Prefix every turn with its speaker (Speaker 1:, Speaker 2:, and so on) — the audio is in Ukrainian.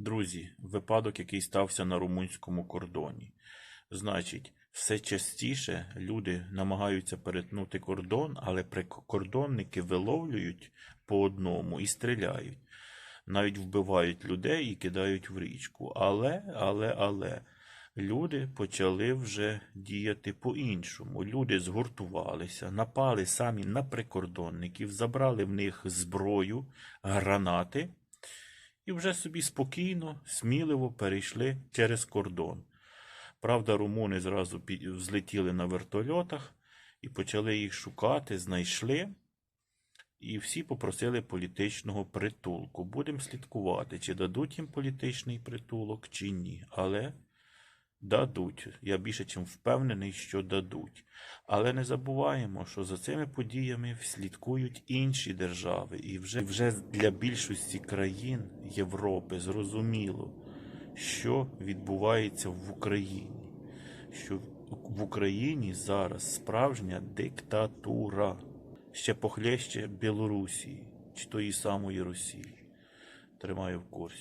Speaker 1: Друзі, випадок, який стався на румунському кордоні. Значить, все частіше люди намагаються перетнути кордон, але прикордонники виловлюють по одному і стріляють. Навіть вбивають людей і кидають в річку. Але, але, але люди почали вже діяти по-іншому. Люди згуртувалися, напали самі на прикордонників, забрали в них зброю, гранати і вже собі спокійно, сміливо перейшли через кордон. Правда, румуни зразу взлетіли на вертольотах і почали їх шукати, знайшли. І всі попросили політичного притулку. Будемо слідкувати, чи дадуть їм політичний притулок, чи ні. Але дадуть. Я більше чим впевнений, що дадуть. Але не забуваємо, що за цими подіями слідкують інші держави, і вже, вже для більшості країн Європи зрозуміло, що відбувається в Україні. Що в Україні зараз справжня диктатура, ще похлеще Білорусії чи тої самої Росії. Тримаю в курсі.